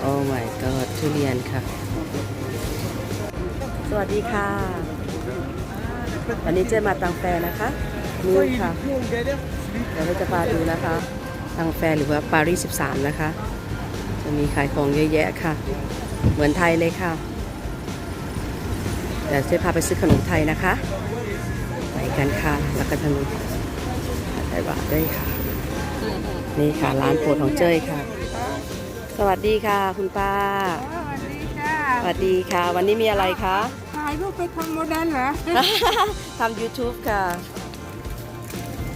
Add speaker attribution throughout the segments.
Speaker 1: โอ้ my god ทุเรียนค่ะ สวัสดีค่ะวันนี้เจอมาตังแฟนะคะนี่ค่ะ เดี๋ยวเราจะพาดูนะคะ ตังแฟหรือว่าปารีส13 นะคะ จะมีขายของเยอะแยะค่ะ เหมือนไทยเลยค่ะเดี๋ยวจะพาไปซื้อขนมไทยนะคะ ไปกันค่ะ แล้วก็ทางนู้นไต้หวันด้วยค่ะ นี่ค่ะร้านโปรดของเจ้ยค่ะ สวัสดีค่ะ คุณป้า
Speaker 2: สวัสดีค่ะ
Speaker 1: สวัสดีค่ะ วันนี้มีอะไรคะ
Speaker 2: ถ่ายรูปไปทำโมเดลเหรอ
Speaker 1: ทำ YouTube ค่ะ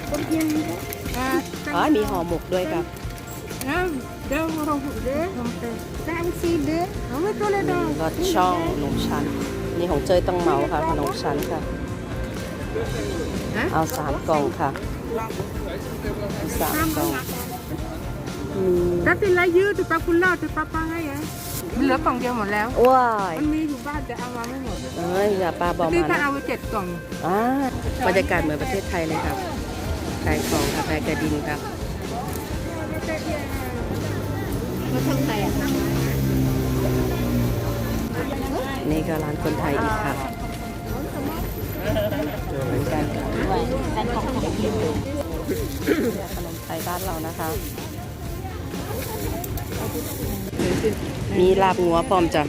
Speaker 2: คนเพียงอ่า
Speaker 1: อ๋อมีห่อหมกด้วยค่ะ
Speaker 2: น้ำเดิมเราหุ่นเด้อทำเป็นสามสี่เด้อเอาไม่ตัวเลยดอก
Speaker 1: รสช่องขนมชั้นนี่ของเจ้ยต้องเหมาค่ะขนมชั้นค่ะ เอาสามกล่องค่ะเอาสามกล่องมี
Speaker 2: Tapi layu tu pak pula tu papa ให้อะมันเหลือกล่องเดียวหมดแล้ว
Speaker 1: ว้าย
Speaker 2: มันมีอยู่บ้านแต่เอามาไม่หมด
Speaker 1: เอ้ยอย่าป้าบอก
Speaker 2: ที่
Speaker 1: มา
Speaker 2: ถ้า
Speaker 1: นะ
Speaker 2: เอาไปเจ็ดกล่อง
Speaker 1: อ่าบรรยากาศเหมือนประเทศไทยเลยครับขายของกาแฟกระดินครับ
Speaker 2: มาทางไหนอะ
Speaker 1: นี่ก็ร้านคนไทยอีกค่ะเหมือนกันค่ะขนมไทยบ้านเรานะคะ มีลาบงัวพร้อมจ้ะ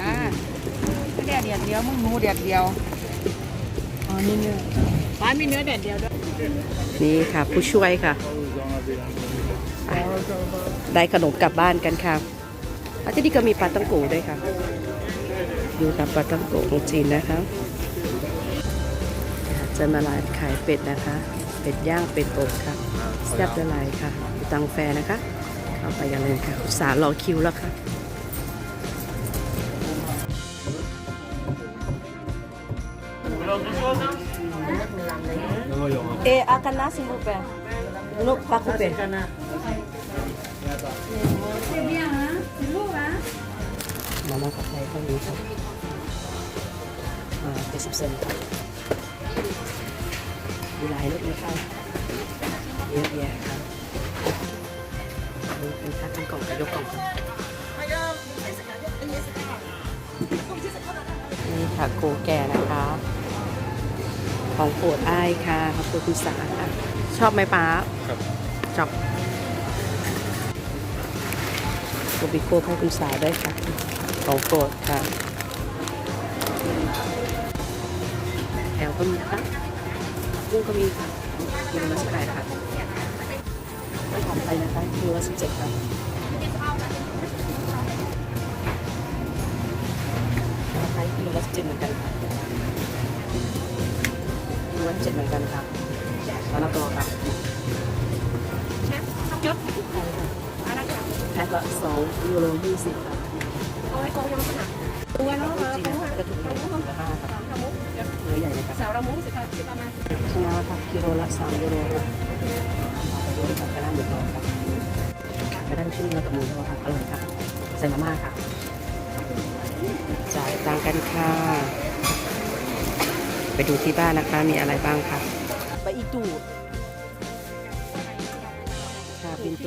Speaker 2: อ่าเดียวเดียวเดียวมึงหมูเดียวเดียวอ๋อนี่เนื้อบ้านมีเนื้อเดียวเดียวด้วย
Speaker 1: นี่ค่ะ ผู้ช่วยค่ะไปได้ขนมกลับบ้านกันค่ะอาที่นี่ก็มีปลาตั้งโกด้วยค่ะ อยู่กับปลาตั้งโกของจีนนะคะจะมาร้านขายเป็ดนะคะ เป็ดย่างเป็ดอบค่ะแซ่บละลายค่ะอยู่ตังแฟนะคะ เข้าไปกันเลยค่ะอุตสาห์รอคิวแล้วค่ะ Eh, akan nasi lupa. Nuk paku pe. Mama กับไทยเท่านี้ครับอ่าเจ็ดสิบเซนครับมีหลายรสเลยค่ะเยอะแยะครับ นี่เป็นค่าทั้งกล่องกับยกกล่องนี่ค่ะโกแก่นะคะของโปรดอ้ายค่ะขอบคุณคุณสาค่ะชอบไหมป้า
Speaker 3: ครับ
Speaker 1: ชอบโกบิโก้ให้คุณสาได้ค่ะของโปรดค่ะแอลก็มีค่ะกุ้งก็มีค่ะกิโลละสิบแปดค่ะ ไม่หอมไปนะคะกิโลละสิบเจ็ดค่ะไทยกิโลละสิบเจ็ดเหมือนกันค่ะยูวันเจ็ดเหมือนกันครับมะละกอครับแพ็คละสองยูโรยี่สิบครับ
Speaker 2: ตัวน้องมา
Speaker 1: จริงๆกระถุงละห้าครับเนื้อใหญ่เลยครับ
Speaker 2: สาวระมุสิคะสิประมาณ
Speaker 1: ชนะครับกิโลละสามยูโรครั บดูครับกระด้างหมูทอดครับกระด้างชิ้นละกับหมูทอดครับอร่อยครับใส่มาม่าครับจ่ายตังกันค่ะ ไปดูที่บ้านนะคะมีอะไรบ้างค่ะไปอีตูค่ะเปินโต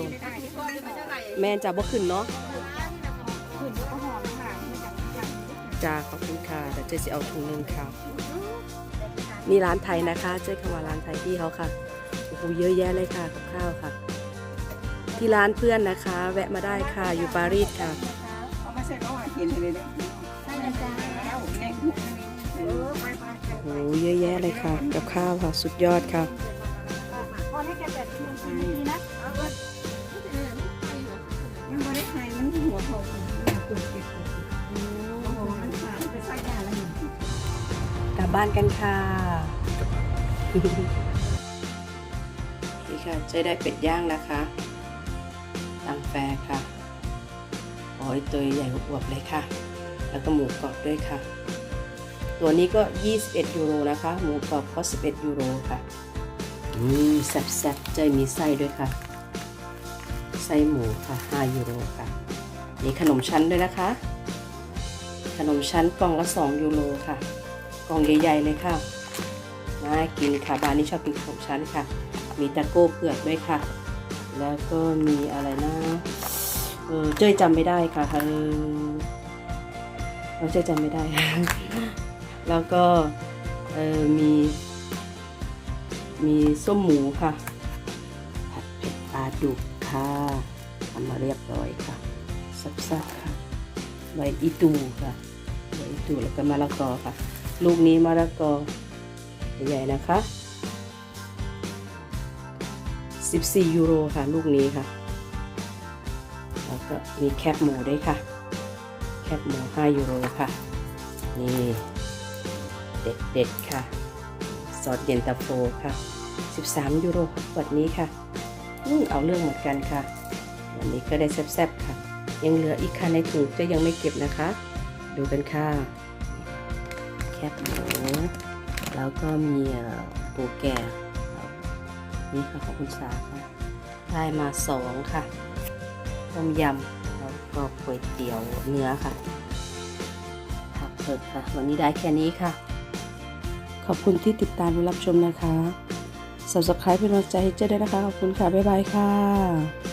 Speaker 1: แม่นจะบ่ขึ้นเนาะจ้าขอบคุณค่ะเดี๋ยวเจ๊จะเอาถุงหนึงค่ะ มีร้านไทยนะคะ เจ๊เข้ามาร้านไทยที่เขาค่ะ อ้โหเยอะแยะเลยค่ะกับข้าวค่ะ ที่ร้านเพื่อนนะคะ แวะมาได้ค่ะอยู่ปารีสค่ะ
Speaker 2: เอามาเสร็จแล้วอะเห็นเลยเนี่ยได้จ้าแล้วเนี่ยเออไปไป
Speaker 1: โอ้โหเยอะแยะเลยค่ะ กับข้าวค่ะสุดยอดค่ะ
Speaker 2: พอให้แกแบบนี้นะยังไม่ได้ใครมันหัวโตโอ้โหมันขาดไปสักอย่างละหนึ่ง
Speaker 1: กลับบ้านกันค่ะนี่ ค่ะเจ๊ได้เป็ดย่างนะคะตังแฟค่ะโอ้ยตัวใหญ่อวบเลยค่ะ แล้วก็หมูกรอบด้วยค่ะ ตัวนี้ก็ 21 ยูโรนะคะ หมูกรอบก็ 11 ยูโรค่ะอืมแซ่บๆเจมีไส้ด้วยค่ะ ไส้หมูค่ะ 5 ยูโรค่ะ นี่ขนมชั้นด้วยนะคะ ขนมชั้นกล่องละ 2 ยูโรค่ะ กล่องใหญ่ๆเลยค่ะน่ากินค่ะ บ้านนี้ชอบกินขนมชั้นค่ะ มีตะโก้เผือกด้วยค่ะ แล้วก็มีอะไรนะเออเจ้ยจำไม่ได้ค่ะเออเราเจ้ยจำไม่ได้ แล้วก็เออมีมีส้มหมูค่ะ ผัดเผ็ดปลาดุกค่ะทำมาเรียบร้อยค่ะซับๆค่ะใบอีตูค่ะใบอีตูแล้วก็มะละกอค่ะ ลูกนี้มะละกอใหญ่ๆนะคะ 14 ยูโรค่ะ ลูกนี้ค่ะ แล้วก็มีแคบหมูด้วยค่ะ แคบหมู 5 ยูโรค่ะ นี่เด็ดเด็ดค่ะ ซอสเย็นตาโฟค่ะ 13 ยูโรขวดนี้ค่ะอืมเอาเรื่องเหมือนกันค่ะ วันนี้ก็ได้แซ่บๆค่ะ ยังเหลืออีกค่ะในถุงจะยังไม่เก็บนะคะ ดูกันค่ะ แคบหมู แล้วก็มีปูแก่ นี่ค่ะของคุณสาค่ะ ได้มาสองค่ะต้มยำแล้วก็ก๋วยเตี๋ยวเนื้อค่ะผักเผิดค่ะ วันนี้ได้แค่นี้ค่ะ ขอบคุณที่ติดตามรับชมนะคะ subscribe เป็นกำลังใจให้เจ๊ด้วยนะคะ ขอบคุณค่ะ บ๊ายบายค่ะ